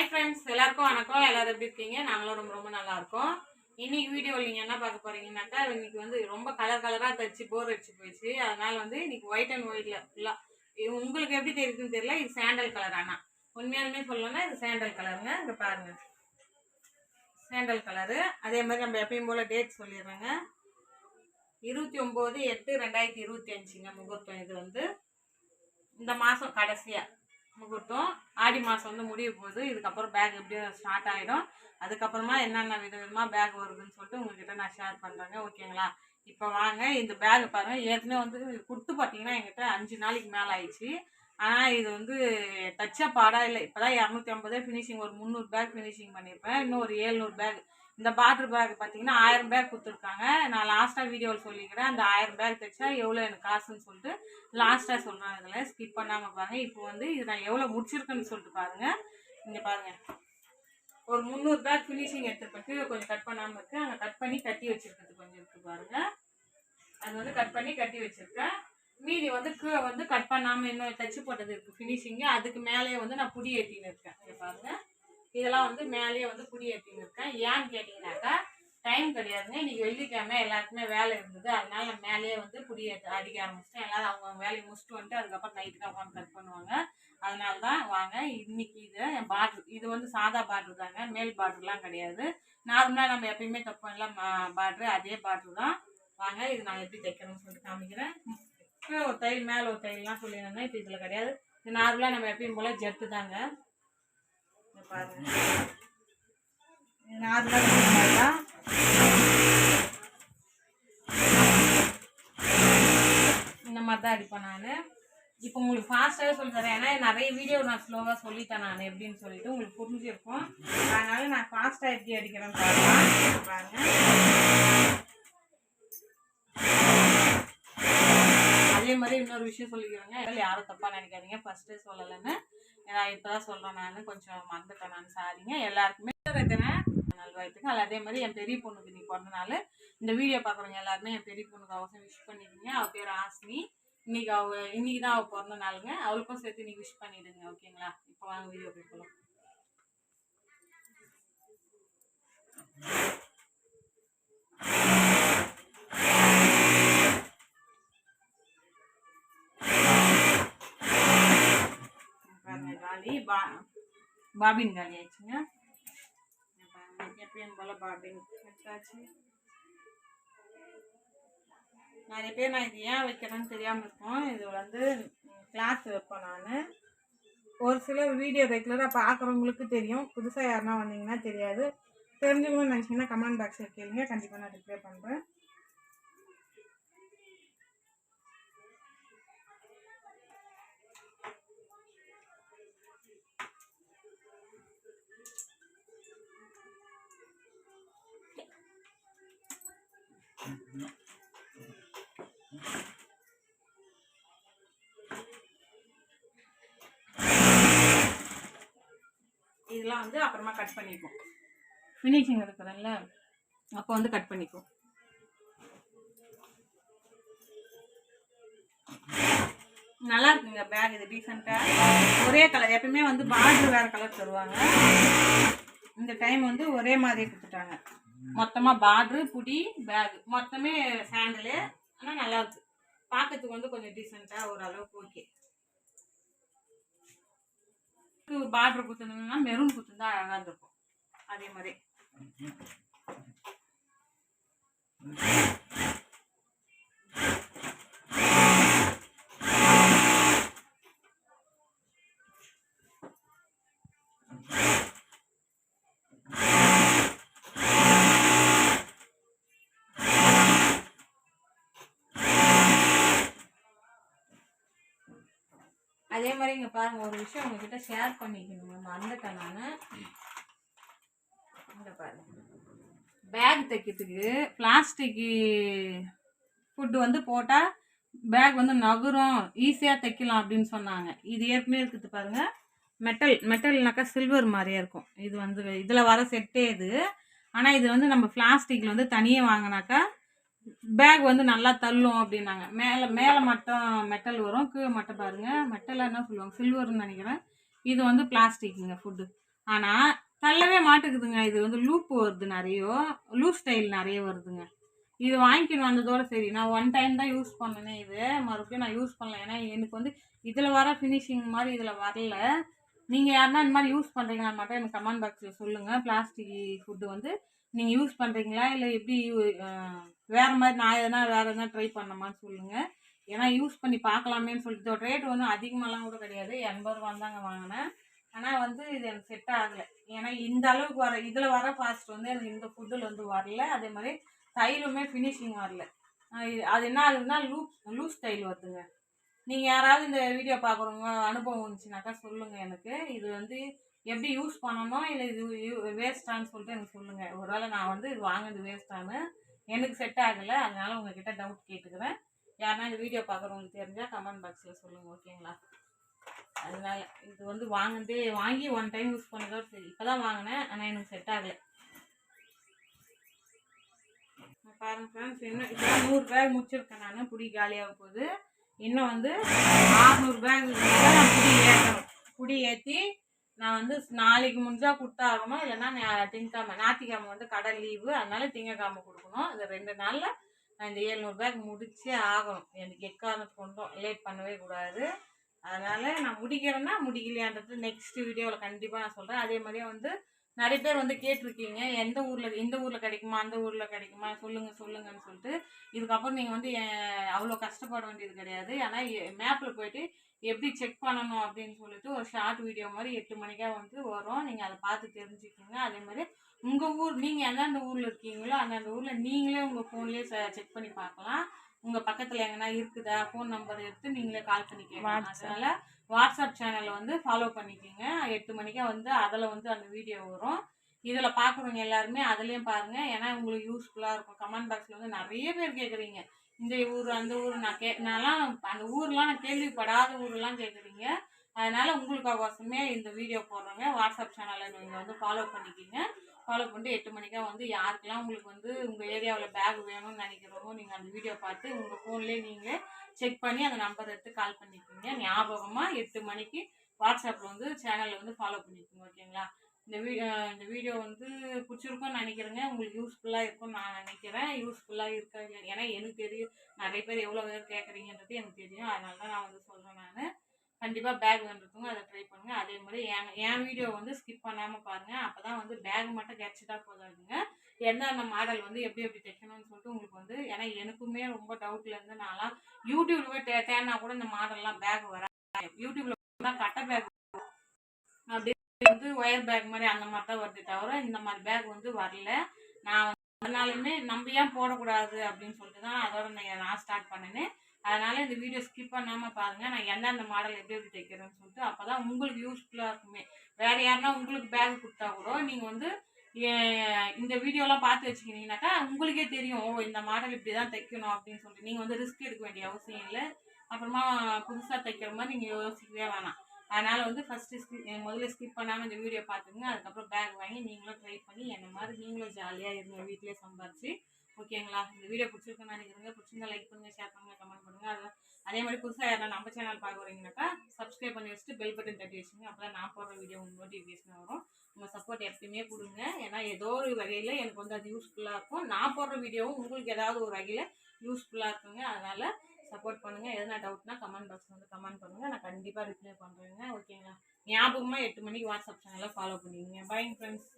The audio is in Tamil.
ஹாய் ஃப்ரெண்ட்ஸ் எல்லாருக்கும் வணக்கம். எல்லாரும் எப்படி இருக்கீங்க? நாங்களும் ரொம்ப ரொம்ப நல்லா இருக்கோம் இன்னைக்கு வீடியோவில் நீங்கள் என்ன பார்க்க போறீங்கன்னாக்கா இன்னைக்கு வந்து ரொம்ப கலர் கலராக தச்சு போர் அடிச்சு போயிடுச்சு. அதனால வந்து இன்னைக்கு ஒயிட் அண்ட் ஒயிட்ல ஃபுல்லாக உங்களுக்கு எப்படி தெரியுதுன்னு தெரியல. இது சாண்டல் கலர் ஆனால் உண்மையாலுமே சொல்லணும்னா இது சாண்டல் கலருங்க இங்கே பாருங்க. சாண்டல் கலரு அதே மாதிரி நம்ம எப்பயும் போல் டேட் சொல்லிடுறேங்க. இருபத்தி ஒம்பது எட்டு ரெண்டாயிரத்தி இருபத்தி அஞ்சுங்க. முகூர்த்தம் இது வந்து. இந்த மாதம் கடைசியாக முகூர்த்தம். ஆடி மாதம் வந்து முடிய போகுது. இதுக்கப்புறம் பேக் எப்படியும் ஸ்டார்ட் ஆகிடும் அதுக்கப்புறமா என்னென்ன வித விதமாக பேக் வருதுன்னு சொல்லிட்டு உங்ககிட்ட நான் ஷேர் பண்ணுறேங்க ஓகேங்களா இப்போ வாங்க. இந்த பேக் பாருங்கள் ஏற்கனவே வந்து கொடுத்து பார்த்தீங்கன்னா எங்கிட்ட அஞ்சு நாளைக்கு மேலே ஆயிடுச்சு. ஆனால் இது வந்து தச்ச பாடாக இல்லை. இப்போ தான் இரநூத்தி ஐம்பதே ஃபினிஷிங் ஒரு முந்நூறு பேக் ஃபினிஷிங் பண்ணியிருப்பேன் இன்னும் ஒரு ஏழ்நூறு பேக் இந்த பாட்ரு பேக் பார்த்தீங்கன்னா ஆயிரம் பேக் கொடுத்துருக்காங்க. நான் லாஸ்ட்டாக வீடியோவில் சொல்லிக்கிறேன். அந்த ஆயிரம் பேக் தைச்சா எவ்வளோ எனக்கு காசுன்னு சொல்லிட்டு லாஸ்ட்டாக சொல்கிறேன் அதில். ஸ்கிப் பண்ணாமல் பாருங்கள் இப்போ வந்து இது நான் எவ்வளோ முடிச்சிருக்கேன்னு சொல்லிட்டு பாருங்கள் இங்கே பாருங்கள் ஒரு முந்நூறு பேக் ஃபினிஷிங் எடுத்துருப்பேன் கீழே கொஞ்சம் கட் பண்ணாமல் இருக்குது அங்கே கட் பண்ணி கட்டி வச்சுருக்கிறது கொஞ்சம் இருக்குது பாருங்கள் அது வந்து கட் பண்ணி கட்டி வச்சுருக்கேன். மீதி வந்து கீழே வந்து கட் பண்ணாமல் இன்னும் தச்சு போட்டது இருக்குது ஃபினிஷிங்கு அதுக்கு மேலேயே வந்து நான் புடி ஏற்றின்னு இருக்கேன். இங்கே பாருங்கள் இதெல்லாம் வந்து மேலேயே வந்து புடி இருக்கேன் ஏன்னு கேட்டிங்கனாக்கா டைம் கிடையாதுங்க. இன்றைக்கி வெள்ளிக்கிழமை எல்லாருக்குமே வேலை இருந்தது. அதனால நான் மேலேயே வந்து குடியேற்ற அடிக்க ஆரம்பிச்சிட்டேன். எல்லாரும் அவங்க வேலையை முடிச்சுட்டு வந்துட்டு அதுக்கப்புறம் நைட்டுக்கு தான் உட்காந்து கட் பண்ணுவாங்க. அதனால தான் வாங்க. இன்னைக்கு இது என் பார்டர் இது வந்து சாதா பார்டர் தாங்க. மேல் பார்டர்லாம் கிடையாது. நார்மலாக நம்ம எப்பயுமே தைப்போம்ல பார்டரு அதே பார்டர் தான். வாங்க இது நான் எப்படி தைக்கிறேன்னு சொல்லிட்டு காமிக்கிறேன். ஒரு தையல் மேலே ஒரு தையல்லாம் சொல்லியிருந்தேன் இப்போ இதில் கிடையாது. இது நார்மலாக நம்ம எப்பயும் போல் ஜெட்டு தாங்க. பாருங்க. இது நார்மலாக தான் இந்த மாதிரி தான் அடிப்பேன் நான். இப்போ உங்களுக்கு ஃபாஸ்ட்டாகவே சொல்லி தரேன். ஏன்னா நிறைய வீடியோ நான் ஸ்லோவாக சொல்லித்தேன் நான் எப்படின்னு சொல்லிட்டு உங்களுக்கு புரிஞ்சிருக்கும். அதனால நான் ஃபாஸ்ட்டாக எப்படி அடிக்கிறேன்னு பாருங்க. அதே மாதிரி இன்னொரு விஷயம் சொல்லிக்கிறேங்க. இதில் யாரும் தப்பாக நினைக்காதீங்க. ஃபஸ்ட்டே சொல்லலைன்னு. நான் இப்போ தான் சொல்கிறேன் நான் கொஞ்சம் மறந்துட்டேன். நான் சாரிங்க எல்லாருக்குமே வைக்கிறேன் நல்வாழ்த்துக்கள். அதே மாதிரி என் பெரிய பொண்ணுக்கு நீ பிறந்த நாள். இந்த வீடியோ பார்க்குறவங்க எல்லாருமே என் பெரிய பொண்ணுக்கு அவசியம் விஷ் பண்ணிடுங்க. அவள் பேர் ஆசினி இன்னைக்கு அவ இன்னைக்கு தான் அவள் பிறந்த நாளுங்க. அவளுக்கும் சேர்த்து நீ விஷ் பண்ணிடுங்க. ஓகேங்களா இப்போ வாங்க வீடியோ போய்க்கலாம் காலி பா பாபின் காலி ஆயிடுச்சுங்க எப்பயும் போல பாபின் எடுத்தாச்சு நிறைய பேர் நான் இது ஏன் வைக்கிறேன்னு தெரியாமல் இருக்கும் இது வந்து கிளாஸ் வைப்பேன் நான் ஒரு சிலர் வீடியோ ரெகுலராக பார்க்குறவங்களுக்கு தெரியும் புதுசாக யாருன்னா வந்தீங்கன்னா தெரியாது தெரிஞ்சவங்களும் நினச்சிங்கன்னா கமெண்ட் பாக்ஸில் கேளுங்க கண்டிப்பாக நான் ரிப்ளை பண்ணுறேன் இதெல்லாம் வந்து அப்புறமா கட் பண்ணிப்போம். ஃபினிஷிங் இருக்குதுல்ல அப்போ வந்து கட் பண்ணிப்போம். நல்லா இருக்குங்க பேக் இது டீசெண்டாக ஒரே கலர் எப்பயுமே வந்து பார்டர் வேறு கலர் தருவாங்க. இந்த டைம் வந்து ஒரே மாதிரி கொடுத்துட்டாங்க. மொத்தமாக பார்டரு புடி பேக் மொத்தமே சாண்டலு ஆனால் நல்லாயிருக்கு பார்க்கறதுக்கு வந்து கொஞ்சம் டீசெண்டாக ஓரளவுக்கு ஓகே பார்டர் கொடுத்துருந்தீங்கன்னா மெரூன் கொடுத்துருந்தா அழகாக இருந்திருக்கும். அதே மாதிரி. அதே மாதிரி இங்கே பாருங்கள் ஒரு விஷயம் உங்ககிட்ட ஷேர் பண்ணிக்கணுங்க. மறந்துட்டேன் நான். இங்கே பாருங்க. பேக் தைக்கிறதுக்கு பிளாஸ்டிக்கு ஃபுட்டு வந்து போட்டால் பேக் வந்து நகரும். ஈஸியாக தைக்கலாம் அப்படின்னு சொன்னாங்க. இது ஏற்கனவே இருக்குது பாருங்கள் மெட்டல் மெட்டல்னாக்கா சில்வர் மாதிரியே இருக்கும். இது வந்து இதில் வர செட்டே இது. ஆனால் இது வந்து நம்ம பிளாஸ்டிக்கில் வந்து தனியாக வாங்கினாக்கா பேக் வந்து நல்லா தள்ளும் அப்படின்னாங்க. மேலே மேலே மட்டும் மெட்டல் வரும் கீழே மட்டும் பாருங்கள் மெட்டலாக என்ன சொல்லுவாங்க? சில்வர்னு நினைக்கிறேன். இது வந்து பிளாஸ்டிக்குங்க ஃபுட்டு ஆனால் தள்ளவே மாட்டுக்குதுங்க இது வந்து லூப் வருது நிறைய. லூப் ஸ்டைல் நிறைய வருதுங்க. இது வாங்கிக்கணும் வந்ததோட சரி. நான் ஒன் டைம் தான் யூஸ் பண்ணேனே இது. மறுபடியும் நான் யூஸ் பண்ணல. ஏன்னா எனக்கு வந்து இதில் வர ஃபினிஷிங் மாதிரி இதில் வரல. நீங்கள் யாருன்னா இந்த மாதிரி யூஸ் பண்ணுறீங்களா மட்டும் எனக்கு கமெண்ட் பாக்ஸில் சொல்லுங்கள் பிளாஸ்டிக் ஃபுட்டு வந்து நீங்கள் யூஸ் பண்ணுறீங்களா இல்லை எப்படி வேறு மாதிரி நான் எதனா வேறு எதனா ட்ரை பண்ணமான்னு சொல்லுங்கள் ஏன்னா யூஸ் பண்ணி பார்க்கலாமேன்னு சொல்லிட்டு இதோட ரேட் வந்து அதிகமாகலாம் கூட கிடையாது. எண்பது ரூபா தாங்க வாங்கினேன். ஆனால் வந்து இது எனக்கு செட் ஆகலை. ஏன்னா இந்த அளவுக்கு வர இதில் வர ஃபாஸ்ட் வந்து எனக்கு இந்த ஃபுட்டில் வந்து வரல. அதே மாதிரி தைலுமே ஃபினிஷிங் வரல. அது என்ன ஆகுதுன்னா லூப் லூஸ் தைல் வருதுங்க. நீங்கள் யாராவது இந்த வீடியோ பார்க்குறவங்க அனுபவம் இருந்துச்சுனாக்கா சொல்லுங்கள் எனக்கு. இது வந்து எப்படி யூஸ் பண்ணணும்? இல்லை இது வேஸ்ட்டான்னு சொல்லிட்டு எனக்கு சொல்லுங்கள் ஒருவேளை நான் வந்து இது வாங்கினது வேஸ்ட்டானு எனக்கு செட் ஆகலை. அதனால உங்ககிட்ட டவுட் கேட்டுக்கிறேன். யாருன்னா இந்த வீடியோ பார்க்குறவங்களுக்கு தெரிஞ்சால் கமெண்ட் பாக்ஸில் சொல்லுங்கள் ஓகேங்களா அதனால இது வந்து வாங்கினதே வாங்கி ஒன் டைம் யூஸ் பண்ணதோட சரி. இப்போ தான் வாங்கினேன் ஆனால் எனக்கு செட் ஆகலை. பாருங்க ஃப்ரெண்ட்ஸ் இன்னும் இப்போ நூறு பேக் முடிச்சிருக்கேன் நான் புடி காலியாக போகுது. இன்னும் வந்து ஆறுநூறு பேக் நான் புடி ஏற்றணும் புடி ஏற்றி நான் வந்து நாளைக்கு முடிஞ்சா கொடுத்தாகணும் இல்லைன்னா திங்கக்கிழமை ஞாயிற்றுக்கிழமை வந்து கடை லீவு அதனால திங்கக்கிழமை கொடுக்கணும். இது ரெண்டு நாளில் நான் இந்த ஏழ்நூறுபாய்க்கு முடிச்சே ஆகணும். எனக்கு எக்காரணத்து கொண்டும். லேட் பண்ணவே கூடாது. அதனால் நான் முடிக்கிறேன்னா முடிக்கலையான்றது நெக்ஸ்ட் வீடியோவில் கண்டிப்பாக நான் சொல்கிறேன் அதே மாதிரியே வந்து நிறைய பேர் வந்து கேட்டிருக்கீங்க எந்த ஊரில் இந்த ஊரில் கிடைக்குமா அந்த ஊரில் கிடைக்குமா சொல்லுங்கள் சொல்லுங்கன்னு சொல்லிட்டு. இதுக்கப்புறம் நீங்கள் வந்து அவ்வளோ கஷ்டப்பட வேண்டியது கிடையாது. ஆனால் மேப்பில் போயிட்டு எப்படி செக் பண்ணணும் அப்படின்னு சொல்லிட்டு ஒரு ஷார்ட் வீடியோ மாதிரி எட்டு மணிக்காக வந்து வரும். நீங்கள் அதை பார்த்து தெரிஞ்சுக்கோங்க. அதே மாதிரி உங்கள் ஊர் நீங்கள் எந்தெந்த ஊரில் இருக்கீங்களோ அந்தந்த ஊரில் நீங்களே உங்கள் ஃபோன்லேயே செக் பண்ணி பார்க்கலாம். உங்கள் பக்கத்தில் எங்கன்னா இருக்குதா? ஃபோன் நம்பர் எடுத்து நீங்களே கால் பண்ணி கேட்கலாம் அதனால வாட்ஸ்அப் சேனலை வந்து ஃபாலோ பண்ணிக்கோங்க. எட்டு மணிக்கா வந்து அதில் வந்து அந்த வீடியோ வரும். இதில் பார்க்குறவங்க எல்லாருமே அதுலேயும் பாருங்கள் ஏன்னா உங்களுக்கு யூஸ்ஃபுல்லாக இருக்கும். கமெண்ட் பாக்ஸில் வந்து நிறைய பேர் கேட்குறீங்க இந்த ஊர் அந்த ஊர் நான் கே நான்லாம் அந்த ஊர்லாம் நான் கேள்விப்படாத ஊர்லாம் கேட்குறீங்க அதனால் உங்களுக்காகவசமே இந்த வீடியோ போடுறேங்க. வாட்ஸ்அப் சேனலை நீங்கள் வந்து ஃபாலோ பண்ணிக்கிங்க. ஃபாலோ பண்ணிட்டு எட்டு மணிக்காக வந்து யாருக்கெல்லாம் உங்களுக்கு வந்து உங்கள் ஏரியாவில் பேக் வேணும்னு நினைக்கிறோமோ நீங்கள் அந்த வீடியோ பார்த்து உங்கள் ஃபோன்லேயே நீங்களே செக் பண்ணி அந்த நம்பர் எடுத்து கால் பண்ணிக்கோங்க. ஞாபகமாக எட்டு மணிக்கு வாட்ஸ்அப்பில் வந்து சேனலில் வந்து ஃபாலோ பண்ணிக்கோங்க ஓகேங்களா? இந்த வீ இந்த வீடியோ வந்து பிடிச்சிருக்கும்னு நினைக்கிறேங்க. உங்களுக்கு யூஸ்ஃபுல்லாக இருக்கும்னு நான் நினைக்கிறேன். யூஸ்ஃபுல்லாக இருக்கா ஏன்னா எனக்கு தெரியும். நிறைய பேர் எவ்வளோ பேர் கேட்குறீங்கன்றது எனக்கு தெரியும். அதனால தான் நான் வந்து சொல்கிறேன் நான். கண்டிப்பாக பேக் வந்துருக்குங்க அதை ட்ரை பண்ணுங்கள் அதே மாதிரி என் என் வீடியோ வந்து ஸ்கிப் பண்ணாமல் பாருங்கள் அப்போ தான் வந்து பேக் மட்டும் கிடச்சிட்டா போதாதுங்க. எந்தெந்த மாடல் வந்து எப்படி எப்படி தைக்கணும்னு சொல்லிட்டு உங்களுக்கு வந்து ஏன்னா எனக்குமே ரொம்ப டவுட்டில் இருந்து நான்லாம் யூடியூப்ல போய் தே கூட இந்த மாடல்லாம் பேக் வர யூடியூப்ல கட்ட கட்டை பேக் அப்படி வந்து ஒயர் பேக் மாதிரி அந்த மாதிரி தான் வருது தவிர இந்த மாதிரி பேக் வந்து வரல. நான் அதனாலுமே நம்ம ஏன் போடக்கூடாது அப்படின்னு சொல்லிட்டு தான் அதோட நான் நான் ஸ்டார்ட் பண்ணினேன். அதனால் இந்த வீடியோ ஸ்கிப் பண்ணாமல் பாருங்கள் நான் எந்தெந்த மாடல் எப்படி எப்படி தைக்கிறேன்னு சொல்லிட்டு அப்போ தான் உங்களுக்கு யூஸ்ஃபுல்லாக இருக்குமே. வேறு யாருன்னா உங்களுக்கு பேக் கொடுத்தா கூட நீங்கள் வந்து ஏ- இந்த வீடியோலாம் பார்த்து வச்சுக்கினீங்கனாக்கா உங்களுக்கே தெரியும். ஓ இந்த மாடல் இப்படி தான் தைக்கணும் அப்படின்னு சொல்லிட்டு. நீங்கள் வந்து ரிஸ்க் எடுக்க வேண்டிய அவசியம் இல்லை. அப்புறமா புதுசாக தைக்கிற மாதிரி நீங்கள் யோசிக்கவே வேணாம். அதனால் வந்து ஃபஸ்ட்டு முதல்ல ஸ்கிப் பண்ணாமல் இந்த வீடியோ பார்த்துங்க அதுக்கப்புறம் பேக் வாங்கி நீங்களும் ட்ரை பண்ணி என்ன மாதிரி நீங்களும் ஜாலியாக இருங்க. வீட்டிலே சம்பாரிச்சு ஓகேங்களா? இந்த வீடியோ பிடிச்சிருக்குன்னு நினைக்கிறேங்க பிடிச்சிருந்தா லைக் பண்ணுங்கள் ஷேர் பண்ணுங்கள் கமெண்ட் பண்ணுங்கள் அது அதே மாதிரி புதுசாக யாரா நம்ம சேனல் பார்க்க வரீங்கனாக்கா சப்ஸ்கிரைப் பண்ணி வச்சுட்டு பெல் பட்டன் தட்டி வச்சுங்க அப்போ தான் நான் போடுற வீடியோ உங்களுக்கு நோட்டிஃபிகேஷன் வரும். உங்கள் சப்போர்ட் எப்பயுமே கொடுங்க. ஏன்னா ஏதோ ஒரு வகையில் எனக்கு வந்து அது யூஸ்ஃபுல்லாக இருக்கும். நான் போடுற வீடியோவும் உங்களுக்கு ஏதாவது ஒரு வகையில் யூஸ்ஃபுல்லாக இருக்குங்க. அதனால் சப்போர்ட் பண்ணுங்கள் எதனா டவுட்னா கமெண்ட் பாக்ஸ் வந்து கமெண்ட் பண்ணுங்கள் நான் கண்டிப்பாக ரிப்ளை பண்ணுறேங்க ஓகேங்களா? ஞாபகமாக எட்டு மணிக்கு வாட்ஸ்அப் சேனலை ஃபாலோ பண்ணிக்கோங்க பை ஃப்ரெண்ட்ஸ்